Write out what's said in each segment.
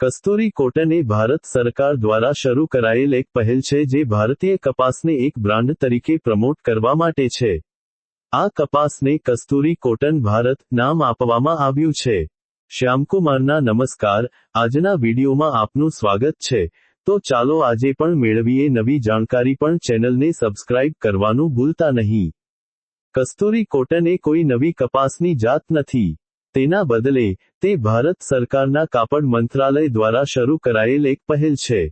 કસ્તુરી cotton એ ભારત સરકાર દ્વારા શરૂ કરાયેલ એક પહેલ છે જે ભારતીય કપાસને એક બ્રાન્ડ તરીકે પ્રમોટ કરવા માટે છે. આ કપાસને કસ્તુરી કોટન ભારત નામ આપવામાં આવ્યું છે. શ્યામકુમારના નમસ્કાર, આજના વિડીયોમાં આપનું સ્વાગત છે. તો ચાલો આજે પણ મેળવીએ નવી જાણકારી પણ ચેનલને સબસ્ક્રાઇબ કરવાનું ભૂલતા નહીં. કસ્તુરી કોટન એ કોઈ નવી કપાસની જાત નથી. તેના બદલે, તે ભારત સરકારના કાપડ મંત્રાલય દ્વારા શરૂ કરાયેલ એક પહેલ છે.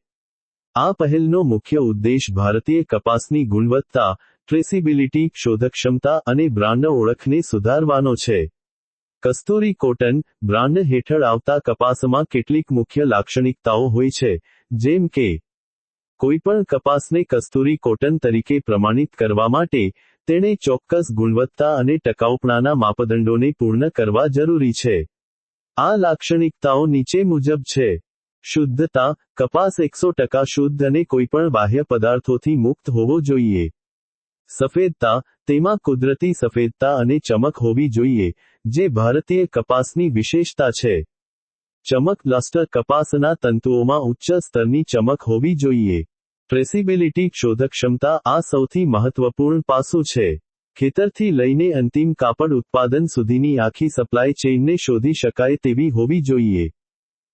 આ પહેલનો મુખ્ય ઉદ્દેશ ભારતીય કપાસની ગુણવત્તા ટ્રેસિબિલિટી શોધક્ષમતા અને બ્રાન્ડ ઓળખને સુધારવાનો છે. કસ્તુરી કોટન બ્રાન્ડ હેઠળ આવતા કપાસમાં કેટલીક મુખ્ય લાક્ષણિકતાઓ હોય છે, જેમ કે કોઈપણ કપાસને કસ્તુરી કોટન તરીકે પ્રમાણિત કરવા માટે તેણે ચોક્કસ ગુણવત્તા અને ટકાઉપણાના માપદંડોને પૂર્ણ કરવા જરૂરી છે. આ લાક્ષણિકતાઓ નીચે મુજબ છે. શુદ્ધતા, કપાસ એકસો ટકા શુદ્ધ અને કોઈપણ બાહ્ય પદાર્થોથી મુક્ત હોવો જોઈએ. સફેદતા, તેમાં કુદરતી સફેદતા અને ચમક હોવી જોઈએ, જે ભારતીય કપાસની વિશેષતા છે. ચમક લસ્ટર કપાસના તંતુઓમાં ઉચ્ચ સ્તરની ચમક હોવી જોઈએ. ટ્રેસિબિલિટી શોધક્ષમતા આ સૌથી મહત્વપૂર્ણ પાસું છે. ખેતરથી લઈને અંતિમ કાપડ ઉત્પાદન સુધીની આખી સપ્લાય ચેઇનને શોધી શકાય તેવી હોવી જોઈએ.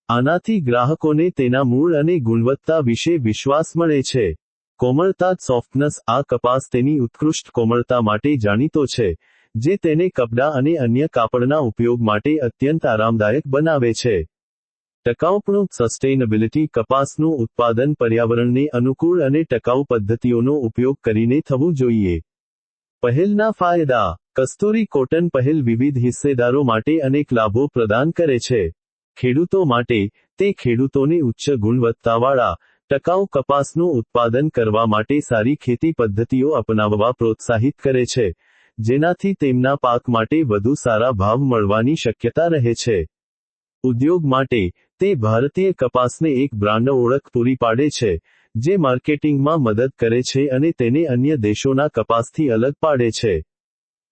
આનાથી ગ્રાહકોને તેના મૂળ અને ગુણવત્તા વિશે વિશ્વાસ મળે છે. કોમળતા, સોફ્ટનેસ, આ કપાસ તેની ઉત્કૃષ્ટ કોમળતા માટે જાણીતો છે, જે તેને કપડાં અને અન્ય કાપડના ઉપયોગ માટે અત્યંત આરામદાયક બનાવે છે. ટકાઉપણું સસ્ટેનેબિલિટી કપાસનું ઉત્પાદન પર્યાવરણને અનુકૂળ અને ટકાઉ પદ્ધતિઓનો ઉપયોગ કરીને થવું જોઈએ. પહેલના ફાયદા. કસ્તુરી કોટન પહેલ વિવિધ હિસ્સેદારો માટે અનેક લાભો પ્રદાન કરે છે. ખેડૂતો માટે તે ખેડૂતોને ઉચ્ચ ગુણવત્તાવાળા, ટકાઉ કપાસનું ઉત્પાદન કરવા માટે સારી ખેતી પદ્ધતિઓ અપનાવવા પ્રોત્સાહિત કરે છે, જેનાથી તેમના પાક માટે વધુ સારા ભાવ મળવાની શક્યતા રહે છે. ઉદ્યોગ માટે તે ભારતીય કપાસને એક બ્રાન્ડ ઓળખ પૂરી પાડે છે, જે માર્કેટિંગમાં મદદ કરે છે અને તેને અન્ય દેશોના કપાસથી અલગ પાડે છે.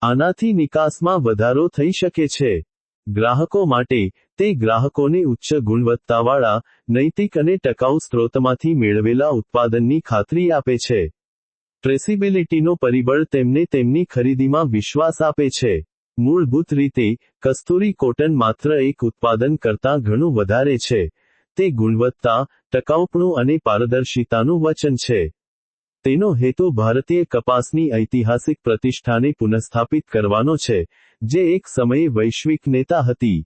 આનાથી નિકાસમાં વધારો થઈ શકે છે. ગ્રાહકો માટે તે ગ્રાહકોને ઉચ્ચ ગુણવત્તાવાળા, નૈતિક અને ટકાઉ સ્ત્રોતમાંથી મેળવેલા ઉત્પાદનની ખાતરી આપે છે. ટ્રેસિબિલિટીનો પરિબળ તેમને તેમની ખરીદીમાં વિશ્વાસ આપે છે. મૂળભૂત રીતે, કસ્તુરી કોટન માત્ર એક ઉત્પાદન કરતાં ઘણું વધારે છે. તે ગુણવત્તા, ટકાઉપણું અને પારદર્શિતાનું વચન છે. તેનો હેતુ ભારતીય કપાસની ઐતિહાસિક પ્રતિષ્ઠાને પુનઃસ્થાપિત કરવાનો છે, જે એક સમયે વૈશ્વિક નેતા હતી.